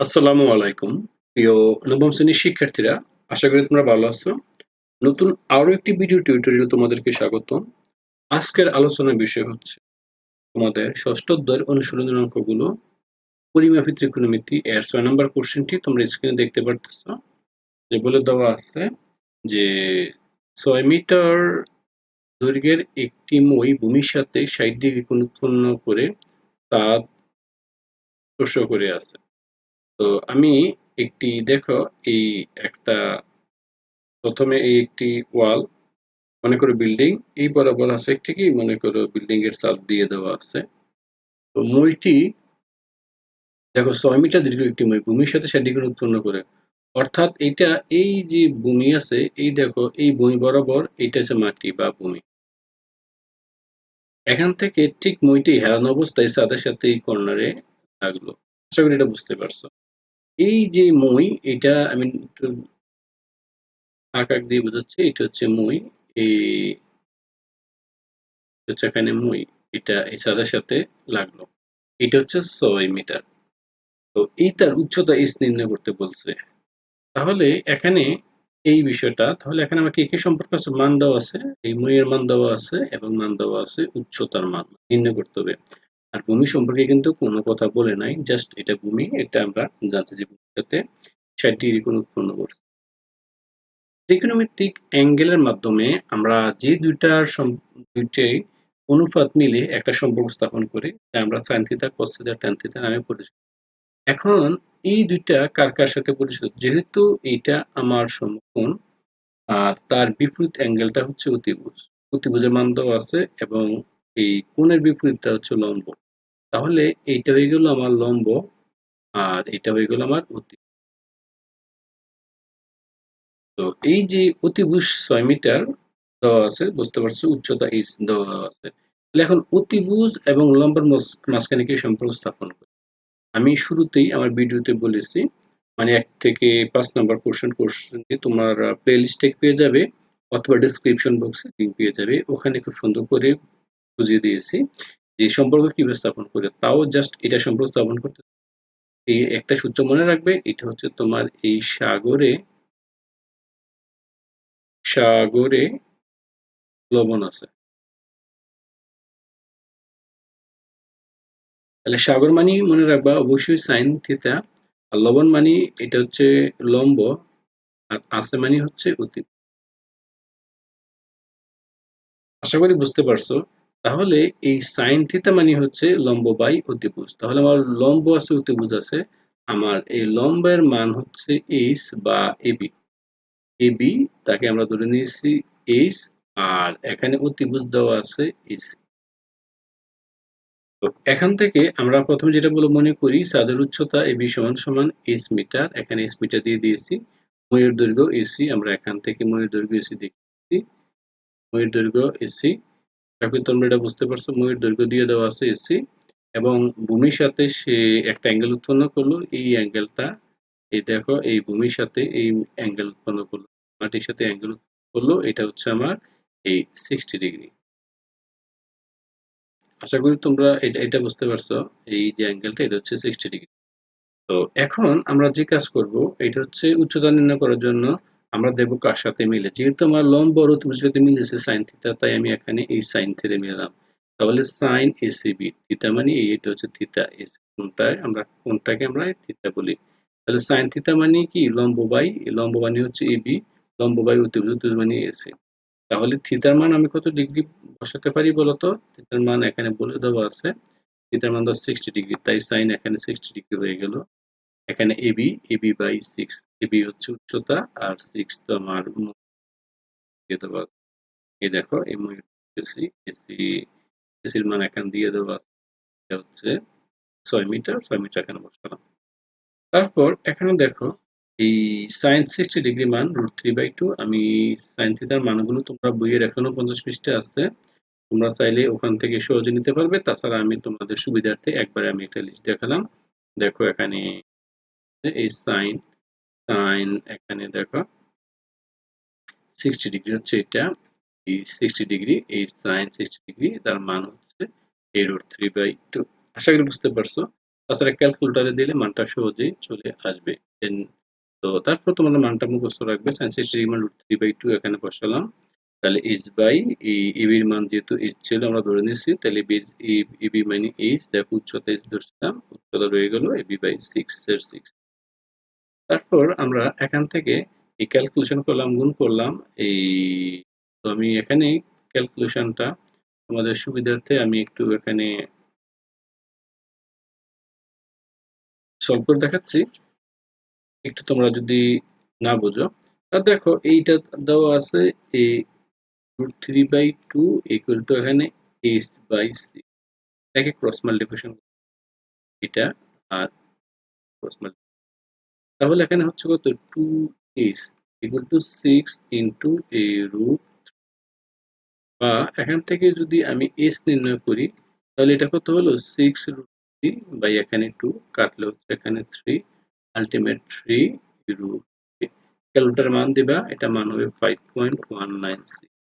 আসসালামু আলাইকুম। প্রিয় নবম শ্রেণির শিক্ষার্থীরা, আশা করি তোমরা ভালো আছো। নতুন আরও একটি ভিডিও টিউটোরিয়াল তোমাদেরকে স্বাগত আজকের আলোচনার বিষয় হচ্ছে তোমাদের ষষ্ঠ অধ্যায়ের অনুশীলনের অঙ্কগুলো। পরিমাপী ত্রিকোণমিতি এর ছয় নম্বর কোশ্চেনটি তোমরা স্ক্রিনে দেখতে পারতেছ। যে বলে দেওয়া আছে যে ছয় মিটার দৈর্ঘ্যের একটি মই ভূমির সাথে ষাট ডিগ্রি উৎপন্ন করে তা স্পর্শ করে আছে। তো আমি একটি, দেখো, এই একটা, প্রথমে এই একটি ওয়াল, মনে করো বিল্ডিং, এই বরাবর আছে একটি কি, মনে করো বিল্ডিং এর ছাদ দিয়ে দেওয়া আছে। তো মইটি দেখো, ছয় মিটার দীর্ঘ একটি মই ভূমির সাথে সেটিকে উৎপন্ন করে। অর্থাৎ এটা এই যে ভূমি আছে, এই দেখো, এই ভূমি বরাবর এইটা হচ্ছে মাটি বা ভূমি। এখান থেকে ঠিক মইটি হেরানো অবস্থায় ছাদের সাথে এই কর্নারে লাগল। আশা করি এটা বুঝতে পারছ। এই যে মই, এটা আমি একটু আকার দিয়ে বোঝাচ্ছি, এটা হচ্ছে মই এই হচ্ছে এখানে মই, এটা এই ছাদের সাথে লাগল। এটা হচ্ছে ছয় মিটার। তো এইটার উচ্চতা এস নির্ণয় করতে বলছে। তাহলে এখানে এই বিষয়টা, তাহলে এখানে আমাকে একে সম্পর্ক আছে? মান দেওয়া আছে, এই মইয়ের মান দেওয়া আছে এবং মান দেওয়া আছে উচ্চতার মান। নির্ণয় করতে হবে। আর ভূমি সম্পর্কে কিন্তু কোনো কথা বলে নাই জাস্ট এটা ভূমি, এটা আমরা জানতে যে সাথে ষাট ডিগ্রি কোণ উৎপন্ন করছে। ত্রিকোণমিতিক অ্যাঙ্গেলের মাধ্যমে আমরা যে দুইটার দুইটাই অনুপাত মিলে একটা সম্পর্ক স্থাপন করি, যা আমরা সাইন থিতা কস থিতা ট্যান থিতা নামে পরিচিত। এখন এই দুইটা কার কার সাথে পরিচিত? যেহেতু এইটা আমার সমকোণ, আর তার বিপরীত অ্যাঙ্গেলটা হচ্ছে অতিভুজ। অতিভুজের মান আছে এবং এই কোণের বিপরীতটা হচ্ছে লম্ব। তাহলে এইটা হয়ে গেল আমার লম্ব, আর এটা হয়ে গেল আমার অতি তো এই যে অতিভুজ ছয় মিটার দেওয়া আছে, বুঝতে পারছ, উচ্চতা এইচ দেওয়া আছে। তাহলে এখন অতিভুজ এবং লম্বের মাঝখানে কি সম্পর্ক স্থাপন করি? আমি শুরুতেই আমার ভিডিওতে বলেছি মানে এক থেকে পাঁচ নম্বর কোশ্চেন কোশ্চেনটি তোমার প্লে লিস্টে পেয়ে যাবে, অথবা ডিসক্রিপশন বক্সে লিঙ্ক পেয়ে যাবে। ওখানে খুব সুন্দর করে বুঝিয়ে দিয়েছি। যে সম্পর্ক কীভাবে স্থাপন করে, তাও জাস্ট এটা সম্পর্ক স্থাপন করতে এই একটা সূত্র মনে রাখবে, এটা হচ্ছে তোমার এই সাগরে সাগরে লবণ আছে। তাহলে সাগর মানি মনে রাখবা অবশ্যই সাইন থিতা আর লবণ মানি এটা হচ্ছে লম্ব, আর আছে মানি হচ্ছে অতি আশা করি বুঝতে পারছ। তাহলে এই সাইন থিতা মানে হচ্ছে লম্ব বাই অতিভুজ। তাহলে আমার লম্ব আছে, অতিভুজ আছে। আমার এই লম্বের মান হচ্ছে এইচ বা এবি এবি তাকে আমরা ধরে নিয়েছি এইচ আর এখানে অতিভুজ দেওয়া আছে এসি তো এখান থেকে আমরা প্রথমে যেটা বলে মনে করি চাঁদের উচ্চতা এবি সমান সমান এইচ মিটার এখানে এইচ মিটার দিয়ে দিয়েছি। ময়ূর দৈর্ঘ্য এসি আমরা এখান থেকে ময়ূর দৈর্ঘ্য এসি দেখছি। ময়ূর দৈর্ঘ্য এসি তারপরে তোমরা এটা বুঝতে পারছ। ময়ূর দৈর্ঘ্য দিয়ে দেওয়া আছে এসি এবং ভূমির সাথে সে একটা অ্যাঙ্গেল উৎপন্ন করল। এই অ্যাঙ্গেলটা এই দেখো, এই ভূমির সাথে এই অ্যাঙ্গেল উৎপন্ন করল। মাটির সাথে অ্যাঙ্গেল করল। এটা হচ্ছে আমার এই সিক্সটি ডিগ্রি আশা করি তোমরা এটা এটা বুঝতে পারছ। এই যে অ্যাঙ্গেলটা এটা হচ্ছে সিক্সটি ডিগ্রি তো এখন আমরা যে কাজ করব, এটা হচ্ছে উচ্চতা নির্ণয় করার জন্য আমরা দেখব কার সাথে মিলে। যেহেতু আমার লম্ব অতিভুজের সাথে মিলেছে সাইন থিতা তাই আমি এখানে এই সাইন থিতা মিলাম তাহলে সাইন এসিবি থিতা মানে এই, এটা হচ্ছে থিতা এস কোনটায়? আমরা কোনটাকে আমরা থিতা বলি? তাহলে সাইন থিতা মানে কি? লম্ব বাই লম্ব মানে হচ্ছে এবি লম্ব বাই অতিভুজ মানে এসি তাহলে থিতার মান আমি কত ডিগ্রি বসাতে পারি বলতো? থিতার মান এখানে বলে দেওয়া আছে। থিতার মান ধর সিক্সটি ডিগ্রি, তাই সাইন এখানে সিক্সটি ডিগ্রি হয়ে গেল। এখানে AB AB by six AB হচ্ছে উচ্চতা আর সিক্স তো আমার। এই দেখো এম এসি এসি এসির মান এখানে দিয়ে দেওয়া আছে। এটা হচ্ছে ছয় মিটার ছয় মিটার এখানে বসালাম। তারপর এখানে দেখো, এই সাইন সিক্সটি ডিগ্রি মান রুট থ্রি বাই টু আমি সাইন থিটার মানগুলো তোমরা বইয়ের এখনও পঞ্চাশ পৃষ্ঠে আছে। তোমরা চাইলে ওখান থেকে সহজে নিতে পারবে। তাছাড়া আমি তোমাদের সুবিধার্থে একবারে আমি একটা লিস্ট দেখালাম। দেখো এখানে এই সাইন সাইন এখানে দেখো সিক্সটি ডিগ্রি হচ্ছে এটা, এই সিক্সটি ডিগ্রি এই সাইন সিক্সটি ডিগ্রি তার মান হচ্ছে এই রুট থ্রি বাই টু আশা করি বুঝতে পারছ? তাছাড়া ক্যালকুলেটরে দিলে মানটা সহজেই চলে আসবে। তো তারপর তোমাদের মানটা মুখস্থ রাখবে। সাইন সিক্সটি ডিগ্রি মান রুট থ্রি বাই টু এখানে বসালাম। তাহলে এইচ বাই এই ইবির মান যেহেতু এইচ ছিল, আমরা ধরে নিচ্ছি তাহলে ইবি মানে এইচ দেখো উচ্চতা এইচ ধরছিলাম, উচ্চতা রয়ে গেল এবি বাই সিক্স এর সিক্স তারপর আমরা এখান থেকে এই ক্যালকুলেশন করলাম, গুণ করলাম, এই তো আমি এখানে ক্যালকুলেশনটা তোমাদের সুবিধার্থে আমি একটু এখানে সলভ করে দেখাচ্ছি। একটু তোমরা যদি না বোঝো। তা দেখো, এইটা দেওয়া আছে A root three by two equal to এখানে এস বাই সি এটাকে ক্রস মাল্টিপ্লিকেশন এটা আর ক্রস তাহলে এখানে হচ্ছে কত? Two S equal to six into A root বা এখান থেকে যদি আমি এস নির্ণয় করি, তাহলে এটা কত হলো? সিক্স রুট থ্রি বাই এখানে টু কাটলে হচ্ছে এখানে three ultimate three root calculator মান দিবা, এটা মান হবে five point one nine six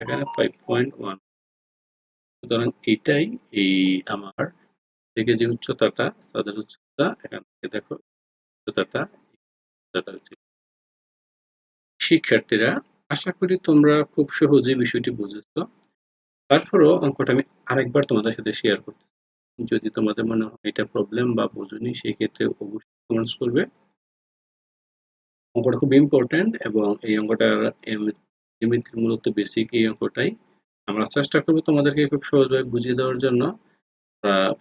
এখানে ফাইভ পয়েন্ট ওয়ান সুতরাং এটাই এই আমার থেকে যে উচ্চতাটা, তাদের উচ্চতা, এখান থেকে দেখো উচ্চতাটা শিক্ষার্থীরা, আশা করি তোমরা খুব সহজে বিষয়টি বুঝেছ। তারপরও অঙ্কটা আমি আরেকবার তোমাদের সাথে শেয়ার করতে যদি তোমাদের মনে হয় এটা প্রবলেম বা বোঝনি সেই ক্ষেত্রে অবশ্যই কমেন্টস করবে। অঙ্কটা খুব ইম্পর্ট্যান্ট এবং এই অঙ্কটার এমনিতে মূলত বেসিক এই অঙ্কটাই। আমরা চেষ্টা করব তোমাদেরকে খুব সহজভাবে বুঝিয়ে দেওয়ার জন্য।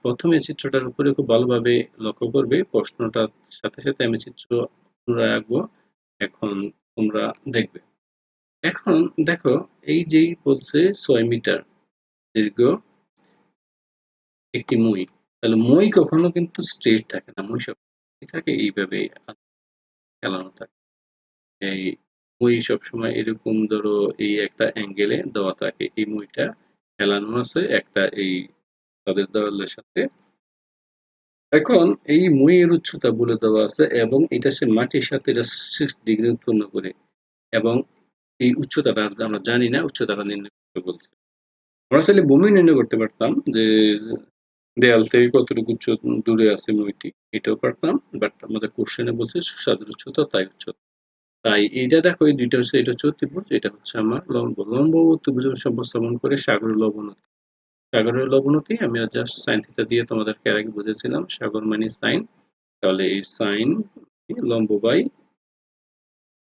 প্রথমে চিত্রটার উপরে খুব ভালোভাবে লক্ষ্য করবে। প্রশ্নটার সাথে সাথে আমি চিত্র পুনরায় আঁকবো। এখন তোমরা দেখবে। এখন দেখো, এই যেই বলছে ছয় মিটার দীর্ঘ একটি মই, তাহলে মই কখনো কিন্তু স্ট্রেট থাকে না, মই সব থাকে, এইভাবে খেলানো থাকে। এই মই সবসময় এরকম ধরো এই একটা অ্যাঙ্গেলে দেওয়া থাকে, এই মইটা খেলানো আছে, একটা এই তাদের দেওয়ালের সাথে। এখন এই মইয়ের উচ্চতা বলে দেওয়া আছে এবং এটা সে মাটির সাথে এটা সিক্স ডিগ্রি উৎপন্ন করে এবং এই উচ্চতাটা আমরা জানি না, উচ্চতাটা নির্ণয় করতে বলছে। আমরা চাইলে ভূমি নির্ণয় করতে পারতাম যে দেয়াল থেকে কতটুকু উচ্চ দূরে আছে মইটি, এটাও পারতাম বাট আমাদের কোশ্চেনে বলছে সুস্বাদুর উচ্চতা, তাই উচ্চতা। তাই এইটা দেখো, এই দুইটা হচ্ছে, এটা হচ্ছে অতিভুজ, এটা হচ্ছে আমার লম্ব লম্ব অতিভুজের উপস্থাপন করে সাগরের লবণতি। সাগরের লবণতি, আমি জাস্ট সাইন থিটা দিয়ে তোমাদেরকে এর আগে বুঝেছিলাম, সাগর মানে সাইন তাহলে এই সাইন লম্ব বাই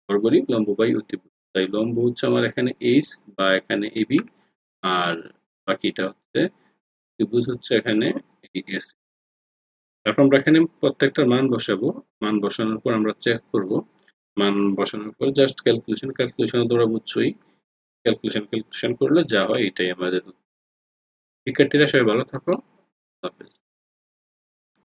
বর্গরি লম্ব বাই অতিভুজ তাই লম্ব হচ্ছে আমার এখানে এইচ বা এখানে এবি আর বাকিটা হচ্ছে ত্রিভুজ হচ্ছে এখানে এস তারপর আমরা এখানে প্রত্যেকটার মান বসাবো। মান বসানোর পর আমরা চেক করব। মান বসানোর পর জাস্ট ক্যালকুলেশন ক্যালকুলেশন তোমরা বুঝছোই। ক্যালকুলেশন ক্যালকুলেশন করলে যা হয় এটাই আমাদের শিক্ষার্থীরা সবাই ভালো থাকো। হাফেজ।